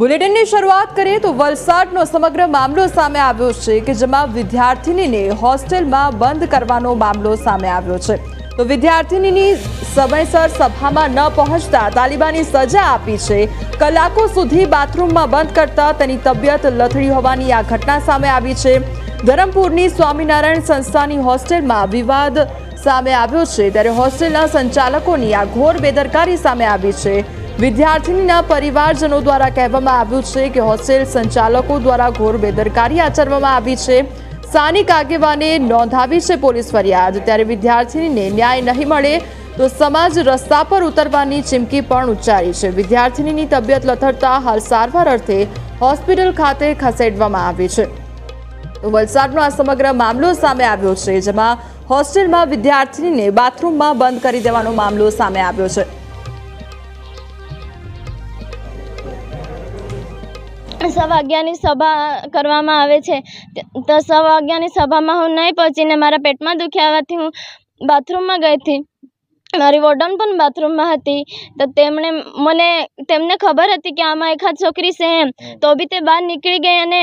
બુલેટિનની શરૂઆત કરીએ તો વલસાડનો સમગ્ર મામલો સામે આવ્યો છે કે જેમાં વિદ્યાર્થિનીને હોસ્ટેલમાં બંધ કરવાનો મામલો સામે આવ્યો છે. તો વિદ્યાર્થિનીની સમયસર સભામાં ન પહોંચતા તાલિબાની સજા આપી છે. કલાકો સુધી બાથરૂમમાં બંધ કરતા તેની તબિયત લથડી હોવાની આ ઘટના સામે આવી છે. ધરમપુરની સ્વામિનારાયણ સંસ્થાની હોસ્ટેલમાં વિવાદ સામે આવ્યો છે. ત્યારે હોસ્ટેલના સંચાલકોની આ ઘોર બેદરકારી સામે આવી છે. વિદ્યાર્થીનીના પરિવારજનો દ્વારા કહેવામાં આવ્યું છે કે હોસ્ટેલ સંચાલકો દ્વારા ઘોર બેદરકારી આચરવામાં આવી છે. સ્થાનિક આગેવાને નોંધાવી છે પોલીસ ફરિયાદ. ત્યારે વિદ્યાર્થીનીને ન્યાય નહીં મળે તો સમાજ રસ્તા પર ઉતરવાની ચીમકી પણ ઉચ્ચારી છે. વિદ્યાર્થીનીની તબિયત લથડતા હાલ સારવાર અર્થે હોસ્પિટલ ખાતે ખસેડવામાં આવી છે. તો વલસાડનો આ સમગ્ર મામલો સામે આવ્યો છે, જેમાં હોસ્ટેલમાં વિદ્યાર્થીનીને બાથરૂમમાં બંધ કરી દેવાનો મામલો સામે આવ્યો છે. સવા વાગ્યાની સભા કરવામાં આવે છે. તો સવા વાગ્યાની સભામાં હું નહીં પહોંચીને મારા પેટમાં દુખ્યાવાથી હું બાથરૂમમાં ગઈ હતી. મારી વોર્ડન પણ બાથરૂમમાં હતી. તો તેમણે મને તેમને ખબર હતી કે આમાં એકાદ છોકરી છે એમ. તો બી તે બહાર નીકળી ગઈ અને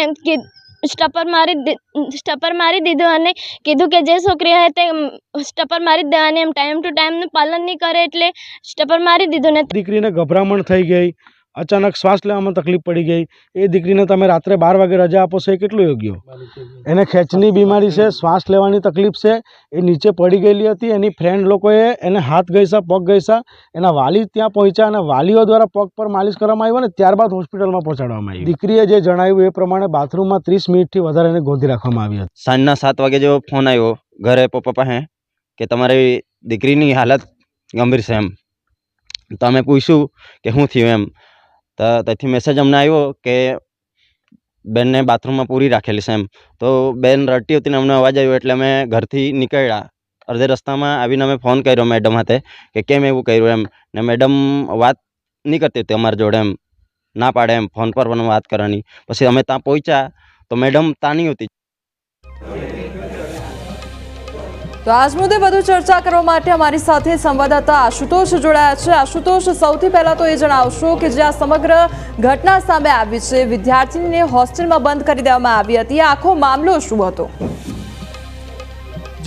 સ્ટપર મારી સ્ટપર મારી દીધું અને કીધું કે જે છોકરી હોય તે સ્ટપર મારી દેવાની એમ. ટાઈમ ટુ ટાઈમનું પાલન નહીં કરે એટલે સ્ટપર મારી દીધું ને દીકરીને ગભરામણ થઈ ગઈ. અચાનક શ્વાસ લેવામાં તકલીફ પડી ગઈ. એ દીકરીને તમે રાત્રે બાર વાગે રજા આપો છો એ કેટલું યોગ્ય? એને ખેંચની બીમારી છે, શ્વાસ લેવાની તકલીફ છે, એ નીચે પડી ગયેલી હતી, એની ફ્રેન્ડ લોકોએ એને હાથ ગઈસા પગ ગઈસા એના વાલી ત્યાં પહોંચ્યા અને વાલીઓ દ્વારા પગ પર માલિશ કરવામાં આવ્યો અને ત્યારબાદ હોસ્પિટલમાં પહોંચાડવામાં આવી. દીકરીએ જે જણાવ્યું એ પ્રમાણે બાથરૂમમાં ત્રીસ મિનિટથી વધારે એને ગોંધી રાખવામાં આવી હતી. સાંજના સાત વાગે જેવો ફોન આવ્યો, ઘરે પપ્પા પાસે, કે તમારી દીકરીની હાલત ગંભીર છે એમ. તો પૂછ્યું કે શું થયું એમ. તો ત્યાંથી મેસેજ અમને આવ્યો કે બેનને બાથરૂમમાં પૂરી રાખેલી છે એમ. તો બેન રડતી હતી ને અમને અવાજ આવ્યો એટલે અમે ઘરથી નીકળ્યા. અડધે રસ્તામાં આવીને અમે ફોન કર્યો મેડમ હાથે કે કેમ એવું કર્યું એમ. ને મેડમ વાત નહીં કરતી હતી અમારી જોડે એમ. ના પાડે એમ ફોન પર પણ વાત કરવાની. પછી અમે ત્યાં પહોંચ્યા તો મેડમ ત્યાં નહીં હતી. તો આજ મુદ્દે વધુ ચર્ચા કરવા માટે અમારી સાથે સંવાદદાતા આશુતોષ જોડાયા છે. આશુતોષ, સૌથી પહેલા તો એ જણાવશો કે જે આ સમગ્ર ઘટના સામે આવી છે, વિદ્યાર્થીને હોસ્ટેલમાં બંધ કરી દેવામાં આવી હતી. આખો મામલો શું હતો?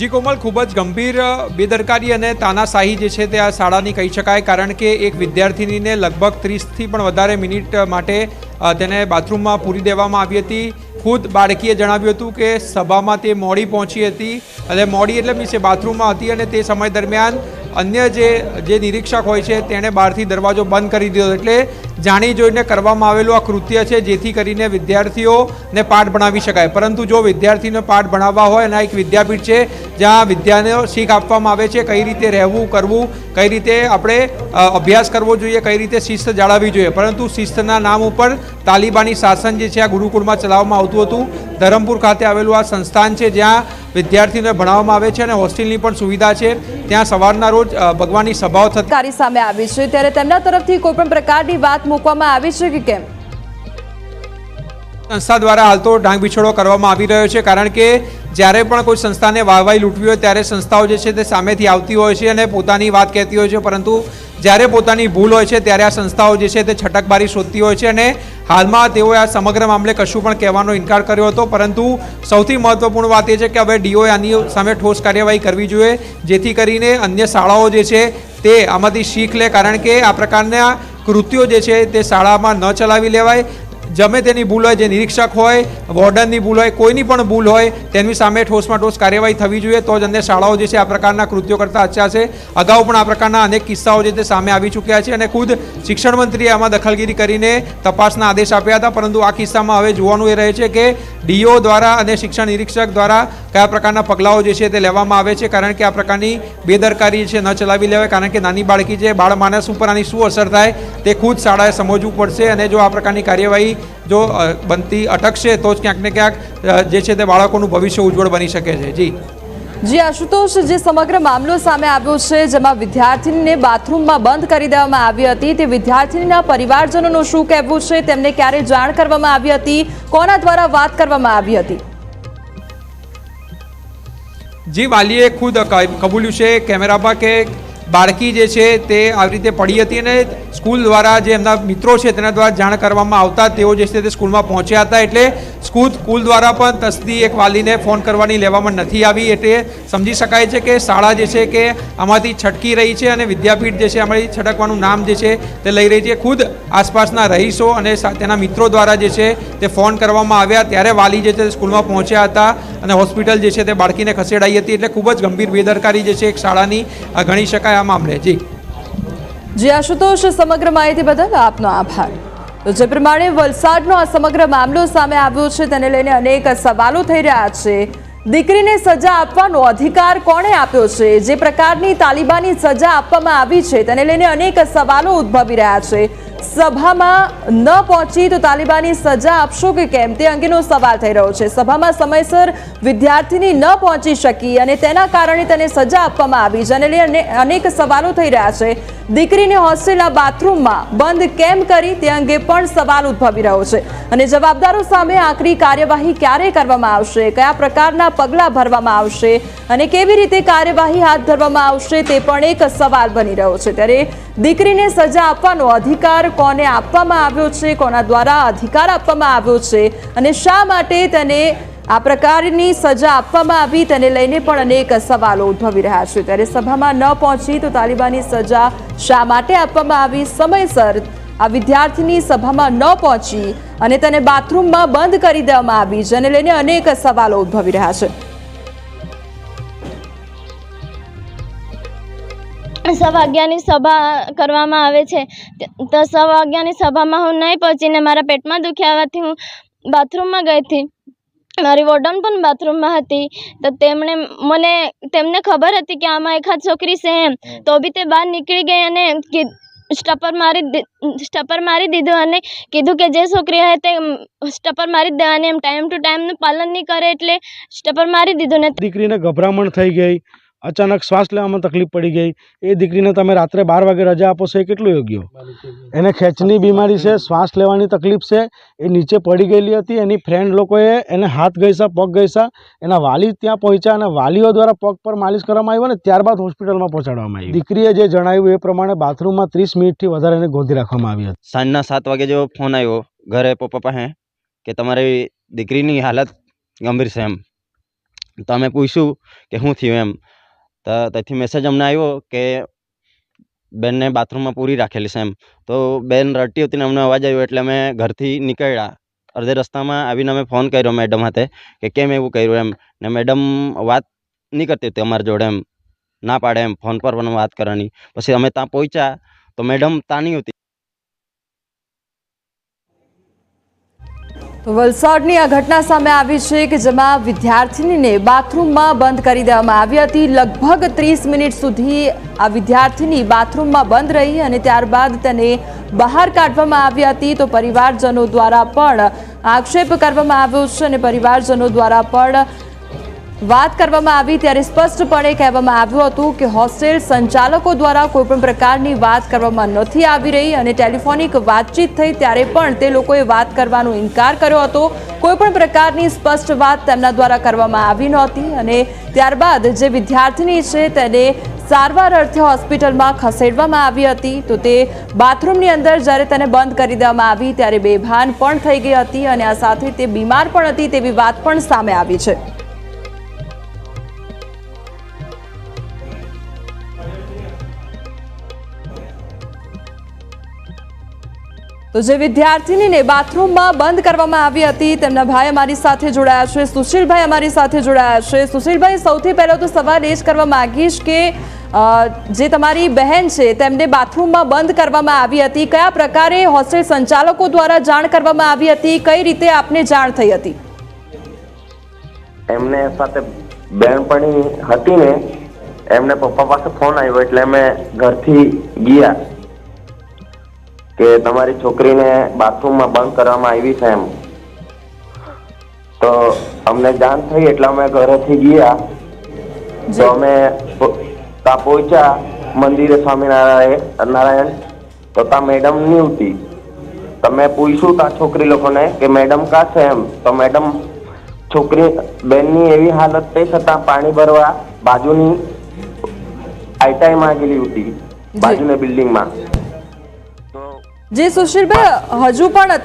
જી કોમલ, ખૂબ જ ગંભીર બેદરકારી અને તાનાશાહી જે છે તે આ શાળાની કહી શકાય, કારણ કે એક વિદ્યાર્થિનીને લગભગ ત્રીસથી પણ વધારે મિનિટ માટે તેને બાથરૂમમાં પૂરી દેવામાં આવી હતી. ખુદ બાળકીએ જણાવ્યું હતું કે સભામાં તે મોડી પહોંચી હતી. એટલે મોડી એટલે મીન્સ એ બાથરૂમમાં હતી અને તે સમય દરમિયાન અન્ય જે જે નિરીક્ષક હોય છે, તેણે બહારથી દરવાજો બંધ કરી દીધો. એટલે જાણી જોઈને કરવામાં આવેલું આ કૃત્ય છે, જેથી કરીને વિદ્યાર્થીઓને પાઠ ભણાવી શકાય. પરંતુ જો વિદ્યાર્થીને પાઠ ભણાવવા હોય અને એક વિદ્યાપીઠ છે, જ્યાં વિદ્યાને શીખ આપવામાં આવે છે, કઈ રીતે રહેવું, કરવું, કઈ રીતે આપણે અભ્યાસ કરવો જોઈએ, કઈ રીતે શિસ્ત જાળવવી જોઈએ. પરંતુ શિસ્તના નામ ઉપર તાલિબાની શાસન જે છે, આ ગુરુકુળમાં ચલાવવામાં આવતું હતું. ધરમપુર ખાતે આવેલું આ સંસ્થાન છે, જ્યાં વિદ્યાર્થીઓને ભણાવવામાં આવે છે અને હોસ્ટેલની પણ સુવિધા છે. ત્યાં સવારના રોજ ભગવાનની સભાઓ થતી સામે આવી છે. ત્યારે તેમના તરફથી કોઈ પણ પ્રકારની વાત મૂકવામાં આવી છે કે કેમ? સંસ્થા દ્વારા હાલ તો ડાંગ બિછોડો કરવામાં આવી રહ્યો છે, કારણ કે જ્યારે પણ કોઈ સંસ્થાને વાહવાઈ લૂંટવી હોય ત્યારે સંસ્થાઓ જે છે તે સામેથી આવતી હોય છે અને પોતાની વાત કહેતી હોય છે, પરંતુ જ્યારે પોતાની ભૂલ હોય છે ત્યારે આ સંસ્થાઓ જે છે તે છટકબારી શોધતી હોય છે અને હાલમાં તેઓએ આ સમગ્ર મામલે કશું પણ કહેવાનો ઇનકાર કર્યો હતો, પરંતુ સૌથી મહત્વપૂર્ણ વાત એ છે કે હવે ડીઓએ આની સામે ઠોસ કાર્યવાહી કરવી જોઈએ, જેથી કરીને અન્ય શાળાઓ જે છે તે આમાંથી શીખ લે, કારણ કે આ પ્રકારના કૃત્યો જે છે તે શાળામાં ન ચલાવી લેવાય. ગમે તેની ભૂલ હોય, જે નિરીક્ષક હોય, વોર્ડનની ભૂલ હોય, કોઈની પણ ભૂલ હોય, તેની સામે ઠોસમાં ઠોસ કાર્યવાહી થવી જોઈએ. તો જ અન્ય શાળાઓ જે છે, આ પ્રકારના કૃત્યો કરતા અચ્છા છે. અગાઉ પણ આ પ્રકારના અનેક કિસ્સાઓ જે તે સામે આવી ચૂક્યા છે અને ખુદ શિક્ષણ મંત્રીએ આમાં દખલગીરી કરીને તપાસના આદેશ આપ્યા હતા. પરંતુ આ કિસ્સામાં હવે જોવાનું એ રહે છે કે ડીઓ દ્વારા અને શિક્ષણ નિરીક્ષક દ્વારા કયા પ્રકારના પગલાઓ જે છે, તે લેવામાં આવે છે. કારણ કે આ પ્રકારની બેદરકારી છે, ન ચલાવી લેવાય. કારણ કે નાની બાળકી છે બાળ માણસ ઉપર આની શું અસર થાય, તે ખુદ શાળાએ સમજવું પડશે અને જો આ પ્રકારની કાર્યવાહી જો બનતી અટકશે તો જ ક્યાંક ને ક્યાંક જે છે તે બાળકોનું ભવિષ્ય ઉજ્જવળ બની શકે છે. જી. જી આશુતોષ જે સમગ્ર મામલો સામે આવ્યો છે જેમાં વિદ્યાર્થીનીને બાથરૂમમાં બંધ કરી દેવામાં આવી હતી તે વિદ્યાર્થીનીના પરિવારજનોનું શું કહેવું છે તેમને ક્યારે જાણ કરવામાં આવી હતી કોના દ્વારા વાત કરવામાં આવી હતી? જી વાલીએ ખુદ કબૂલ્યું છે કેમેરામાં કે બાળકી જે છે તે આવી રીતે પડી હતી અને સ્કૂલ દ્વારા જે એમના મિત્રો છે તેના દ્વારા જાણ કરવામાં આવતા તેઓ જે છે તે સ્કૂલમાં પહોંચ્યા હતા એટલે સ્કૂલ સ્કૂલ દ્વારા પણ તસ્દી એક વાલીને ફોન કરવાની લેવામાં નથી આવી એટલે સમજી શકાય છે કે શાળા જે છે કે આમાંથી છટકી રહી છે અને વિદ્યાપીઠ જે છે અમારી છટકવાનું નામ જે છે તે લઈ રહી છે. ખુદ આસપાસના રહીશો અને તેના મિત્રો દ્વારા જે છે તે ફોન કરવામાં આવ્યા ત્યારે વાલી જે છે સ્કૂલમાં પહોંચ્યા હતા અને હોસ્પિટલ જે છે તે બાળકીને ખસેડાઈ હતી એટલે ખૂબ જ ગંભીર બેદરકારી જે છે એક શાળાની ગણી શકાય આ મામલે? જી. જી, આશુતોષ, સમગ્ર માહિતી બદલ આપનો આભાર. તો જે પ્રમાણે વલસાડનો આ સમગ્ર મામલો સામે આવ્યો છે, તેને લઈને અનેક સવાલો થઈ રહ્યા છે. દીકરીને સજા આપવાનો અધિકાર કોણે આપ્યો છે? જે પ્રકારની તાલિબાની સજા આપવામાં આવી છે, તેને લઈને અનેક સવાલો ઉદ્ભવી રહ્યા છે. સભામાં ન પહોંચી તો તાલિબાની સજા આપશો કે કેમ? તે અંગેનો સવાલ થઈ રહ્યો છે. સભામાં સમયસર વિદ્યાર્થીની ન પહોંચી શકી અને તેના કારણે તેને સજા આપવામાં આવી જેને લઈને અનેક સવાલો થઈ રહ્યા છે. દીકરીને હોસ્ટેલના બાથરૂમમાં બંધ કેમ કરી? તે અંગે પણ સવાલ ઉદ્ભવી રહ્યો છે. અને જવાબદારો સામે આકરી કાર્યવાહી ક્યારે કરવામાં આવશે? કયા પ્રકારના પગલાં ભરવામાં આવશે? અને કેવી રીતે કાર્યવાહી હાથ ધરવામાં આવશે? તે પણ એક સવાલ બની રહ્યો છે. ત્યારે દીકરીને સજા આપવાનો અધિકાર કોને આપવામાં આવ્યો છે, કોના દ્વારા અધિકાર આપવામાં આવ્યો છે અને શા માટે તેને આ પ્રકારની સજા આપવામાં આવી તેને લઈને પણ અનેક સવાલો ઉદ્ભવી રહ્યા છે. ત્યારે સભામાં ન પહોંચી તો તાલિબાની સજા શા માટે આપવામાં આવી? સમયસર આ વિદ્યાર્થીની સભામાં ન પહોંચી અને તેને બાથરૂમમાં બંધ કરી દેવામાં આવી, જેને લઈને અનેક સવાલો ઉદ્ભવી રહ્યા છે. સવા વાગ્યાની સભા કરવામાં આવે છે. તો સવા વાગ્યાની સભામાં હું નહીં પહોંચીને મારા પેટમાં દુખ્યા આવવાથી હું બાથરૂમમાં ગઈ હતી. મારી વોર્ડન પણ બાથરૂમમાં હતી. તો તેમણે મને, તેમને ખબર હતી કે આમાં એકાદ છોકરી છે એમ. તો બી તે બહાર નીકળી ગઈ અને સ્ટપર મારી સ્ટપર મારી દીધું અને કીધું કે જે છોકરી હોય તે સ્ટપર મારી દેવાની એમ. ટાઈમ ટુ ટાઈમનું પાલન નહીં કરે એટલે સ્ટપર મારી દીધું ને દીકરીને ગભરામણ થઈ ગઈ. અચાનક શ્વાસ લેવામાં તકલીફ પડી ગઈ. એ દીકરીને તમે રાત્રે બાર વાગે રજા આપો છો, એ કેટલું યોગ્ય? એને ખેંચની બીમારી છે, શ્વાસ લેવાની તકલીફ છે, એ નીચે પડી ગયેલી હતી, એની ફ્રેન્ડ લોકોએ એને હાથ ઘસ્યા પગ ઘસ્યા એના વાલી ત્યાં પહોંચ્યા અને વાલીઓ દ્વારા પગ પર માલિશ કરવામાં આવ્યો અને ત્યારબાદ હોસ્પિટલમાં પહોંચાડવામાં આવી દીકરીએ જે જણાવ્યું એ પ્રમાણે બાથરૂમમાં ત્રીસ મિનિટથી વધારે એને ગોંધી રાખવામાં આવી હતી. સાંજના સાત વાગે જેવો ફોન આવ્યો, ઘરે પપ્પા પાસે, કે તમારી દીકરીની હાલત ગંભીર છે એમ. તો અમે પૂછ્યું કે શું થયું એમ? તો, તેથી મેસેજ અમને આવ્યો કે બેનને બાથરૂમમાં પૂરી રાખેલી છે એમ. તો બેન રડતી હતી ને અમને અવાજ આવ્યો એટલે અમે ઘરથી નીકળ્યા. અડધે રસ્તામાં આવીને અમે ફોન કર્યો મેડમ હાથે કે કેમ એવું કર્યું એમ. ને મેડમ વાત નહીં કરતી હતી અમારી જોડે એમ. ના પાડે એમ ફોન પર પણ વાત કરવાની. પછી અમે ત્યાં પહોંચ્યા તો મેડમ ત્યાં નહીં હતી. તો વલસાડની આ ઘટના સામે આવી છે કે જેમાં વિદ્યાર્થીનીને બાથરૂમમાં બંધ કરી દેવામાં આવી હતી. લગભગ ત્રીસ મિનિટ સુધી આ વિદ્યાર્થીની બાથરૂમમાં બંધ રહી અને ત્યારબાદ તેને બહાર કાઢવામાં આવી હતી. તો પરિવારજનો દ્વારા પણ આક્ષેપ કરવામાં આવ્યો છે અને પરિવારજનો દ્વારા પણ વાત કરવામાં આવી ત્યારે સ્પષ્ટપણે કહેવામાં આવ્યું હતું કે હોસ્ટેલ સંચાલકો દ્વારા કોઈપણ પ્રકારની વાત કરવામાં નથી આવી રહી અને ટેલિફોનિક વાતચીત થઈ ત્યારે પણ તે લોકોએ વાત કરવાનો ઇનકાર કર્યો હતો. કોઈપણ પ્રકારની સ્પષ્ટ વાત તેમના દ્વારા કરવામાં આવી નહોતી અને ત્યારબાદ જે વિદ્યાર્થીની છે તેને સારવાર અર્થે હોસ્પિટલમાં ખસેડવામાં આવી હતી. તો તે બાથરૂમની અંદર જ્યારે તેને બંધ કરી દેવામાં આવી ત્યારે બેભાન પણ થઈ ગઈ હતી અને આ સાથે તે બીમાર પણ હતી તેવી વાત પણ સામે આવી છે. તો જે વિદ્યાર્થીનીને બાથરૂમમાં બંધ કરવામાં આવી હતી, તેમના ભાઈ અમારી સાથે જોડાયા છે, સુશીલભાઈ અમારી સાથે જોડાયા છે. સુશીલભાઈ, સૌથી પહેલો તો સવાલ એ જ કરવા માગીશ કે જે તમારી બહેન છે, તેમને બાથરૂમમાં બંધ કરવામાં આવી હતી, કયા પ્રકારે હોસ્ટેલ સંચાલકો દ્વારા જાણ કરવામાં આવી હતી, કઈ રીતે આપને જાણ થઈ હતી? એમને સાથે બહેનપણી હતી ને, એમને પપ્પા પાસે ફોન આવ્યો એટલે અમે ઘરથી ગયા. કે તમારી છોકરીને બાથરૂમમાં બંધ કરવામાં આવી છે એમ. તો અમને જાણ થઈ એટલે અમે ઘરેથી ગયા. તો અમે ત્યાં પહોંચ્યા મંદિરે સ્વામિનારાયણ નારાયણ. તો ત્યાં મેડમ નહીં હતી તમે પૂછ્યું ત્યાં છોકરી લોકોને કે મેડમ કા છે એમ. તો મેડમ છોકરી બેનની એવી હાલત થઈ છતાં પાણી ભરવા બાજુની આઈટાઈ ગયેલી હતી બાજુની બિલ્ડિંગમાં. જી સુશીલભાઈ હજુ પણ